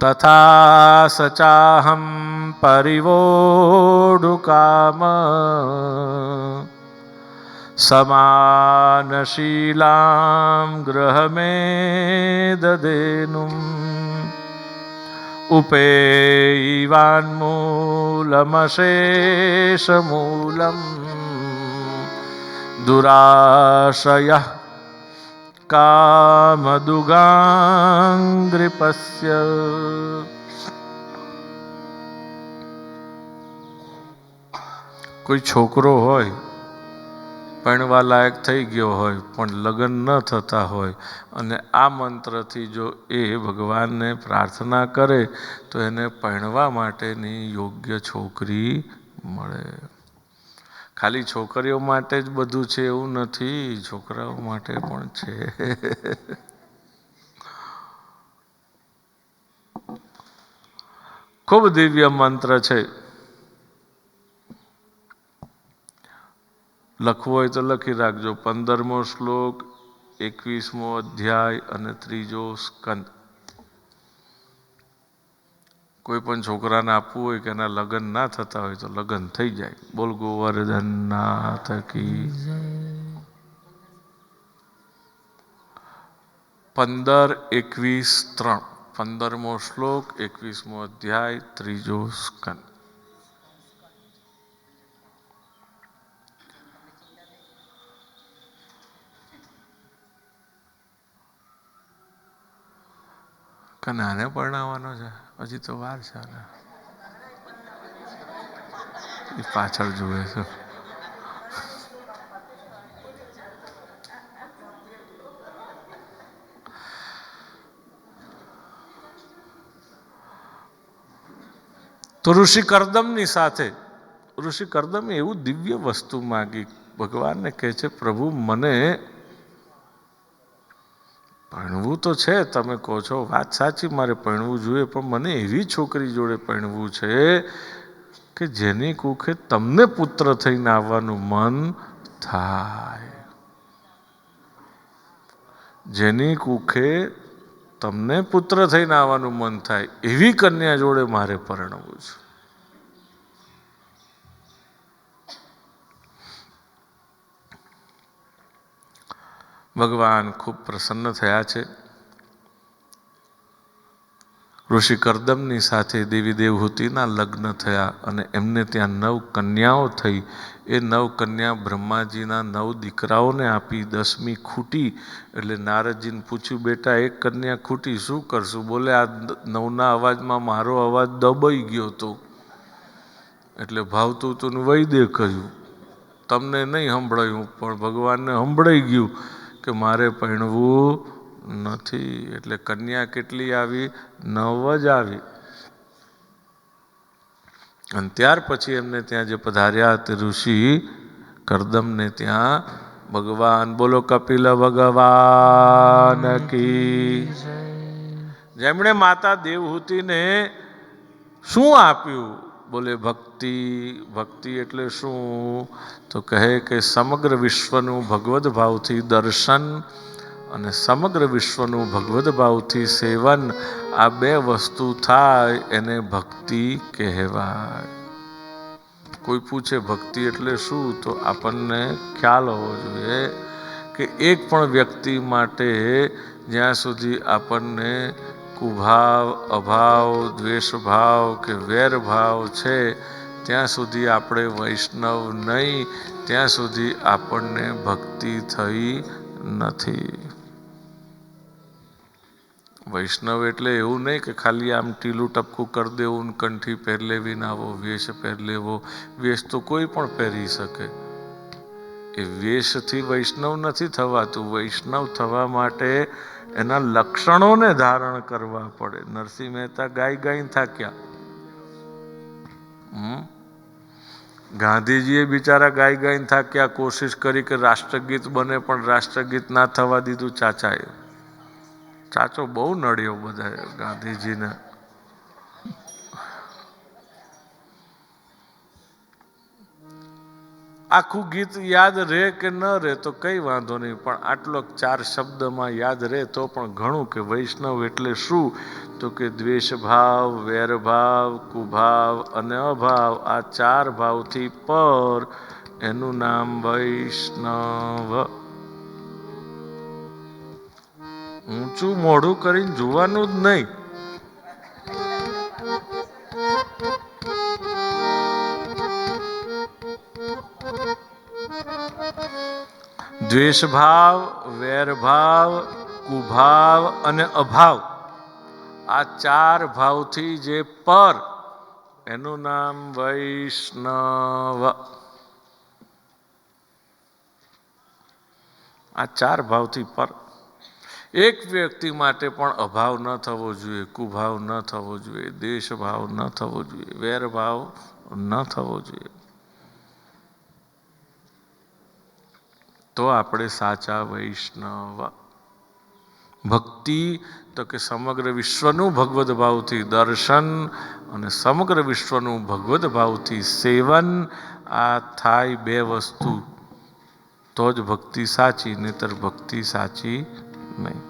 તથા સચાહમ પરિવોઢુકામ સમાનશીલાં ગ્રહમે દદેનુમ ઉપેવાન્મૂલમશેષમૂલમ દુરાશયઃ કામદુગાંગ્રિપસ્ય કોઈ છોકરો હોય પરણવા લાયક થઈ ગયો હોય, પણ લગ્ન ન થતા હોય, અને આ મંત્રથી જો એ ભગવાનને પ્રાર્થના કરે, તો એને પરણવા માટેની યોગ્ય છોકરી મળે. ખાલી છોકરીઓ માટે જ બધું છે એવું નથી, છોકરાઓ માટે પણ છે. ખૂબ દિવ્ય મંત્ર છે. લખવું હોય તો લખી રાખજો. પંદરમો શ્લોક, એકવીસમો અધ્યાય અને ત્રીજો સ્કંદ. કોઈ પણ છોકરાને આપવું હોય કે એના લગ્ન ના થતા હોય તો લગ્ન થઈ જાય. બોલ ગોવર્ધન નાથ કી પંદર, એકવીસ, ત્રણ. પંદરમો શ્લોક, એકવીસમો અધ્યાય, ત્રીજો સ્કંદ. કે નાને પરણાવવાનો છે? હજી તો વાર છે એ પાછળ જુએ છે. તો ઋષિ કરદમની સાથે, ઋષિ કરદમે એવું દિવ્ય વસ્તુ માગી. ભગવાનને કહે છે, પ્રભુ, મને ભણવું તો છે, તમે કહો છો, વાત સાચી, મારે પરણવું જોઈએ, પણ મને એવી છોકરી જોડે પરણવું છે કે જેની કુખે તમને પુત્ર થઈને આવવાનું મન થાય. જેની કુખે તમને પુત્ર થઈને આવવાનું મન થાય, એવી કન્યા જોડે મારે પરણવું છે. ભગવાન ખૂબ પ્રસન્ન થયા છે. ઋષિ કરદમની સાથે દેવી દેવહૂતિના લગ્ન થયા અને એમને ત્યાં નવ કન્યાઓ થઈ. એ નવ કન્યા બ્રહ્માજીના નવ દીકરાઓને આપી દસમી ખૂટી એટલે નારદજીને પૂછ્યું, બેટા, એક કન્યા ખૂટી શું કરશું? બોલે, આ નવના અવાજમાં મારો અવાજ દબાઈ ગયો હતો એટલે ભાવતું તું વૈદે કહ્યું, તમને નહીં સંભળાયું, પણ ભગવાનને સંભળાઈ ગયું. કે મારે પરણવું નથી. એટલે કન્યા કેટલી આવી? નવ જ આવી. અને ત્યાર પછી એમને ત્યાં જે પધાર્યા તે ઋષિ કરદમને ત્યાં, ભગવાન બોલો કપિલ ભગવાન કી જેમણે માતા દેવહૂતિને શું આપ્યું? બોલે, ભક્તિ ભક્તિ એટલે શું? તો કહે કે, સમગ્ર વિશ્વનું ભગવદ્ ભાવથી દર્શન અને સમગ્ર વિશ્વનું ભગવદ્ ભાવથી સેવન, આ બે વસ્તુ થાય એને ભક્તિ કહેવાય. કોઈ પૂછે, ભક્તિ એટલે શું? તો આપણને ખ્યાલ હોવો જોઈએ કે એક પણ વ્યક્તિ માટે જ્યાં સુધી આપણને કુભાવ, અભાવ, દ્વેષભાવ કે વેરભાવ છે, ત્યાં સુધી આપણે વૈષ્ણવ નહીં, ત્યાં સુધી આપણને ભક્તિ થઈ નથી. વૈષ્ણવ એટલે એવું નહીં કે ખાલી આમ ટીલું ટપકું કરી દેવું કંઠી પહેર લેવી ને આવો, વેશ પહેર લેવો, વેશ તો કોઈ પણ પહેરી શકે. એ વેશથી વૈષ્ણવ નથી થવાતું. વૈષ્ણવ થવા માટે એના લક્ષણોને ધારણ કરવા પડે. નરસિંહ મહેતા ગાય ગાઈને થાક્યા. ગાંધીજીએ બિચારા ગાય ગાઈને થાક્યા. કોશિશ કરી કે રાષ્ટ્રગીત બને, પણ રાષ્ટ્રગીત ના થવા દીધું ચાચાએ. ચાચો બહુ નડ્યો બધા ગાંધીજીને. આખું ગીત યાદ રહે કે ન રહે તો કંઈ વાંધો નહીં, પણ આટલો ચાર શબ્દમાં યાદ રહે તો પણ ઘણું કે વૈષ્ણવ એટલે શું? તો કે દ્વેષભાવ, વેરભાવ, કુભાવ અને અભાવ, આ ચાર ભાવથી પર એનું નામ વૈષ્ણવ. ઊંચું મોઢું કરીને જોવાનું જ નહીં. દ્વેષ વેરભાવ, કુભાવ અને અભાવ. આ ચાર ભાવથી જે પર, એનું નામ વૈષ્ણવ. આ ચાર ભાવથી પર. એક વ્યક્તિ માટે પણ અભાવ ન થવો જોઈએ, કુભાવ ન થવો જોઈએ દેશભાવ ન થવો જોઈએ, વેરભાવ ન થવો જોઈએ. તો આપણે સાચા વૈષ્ણવ. ભક્તિ તો કે સમગ્ર વિશ્વનું ભગવદ્ ભાવથી દર્શન અને સમગ્ર વિશ્વનું ભગવદ ભાવથી સેવન, આ થાય બે વસ્તુ. તો જ ભક્તિ સાચી, નહીતર ભક્તિ સાચી નહીં.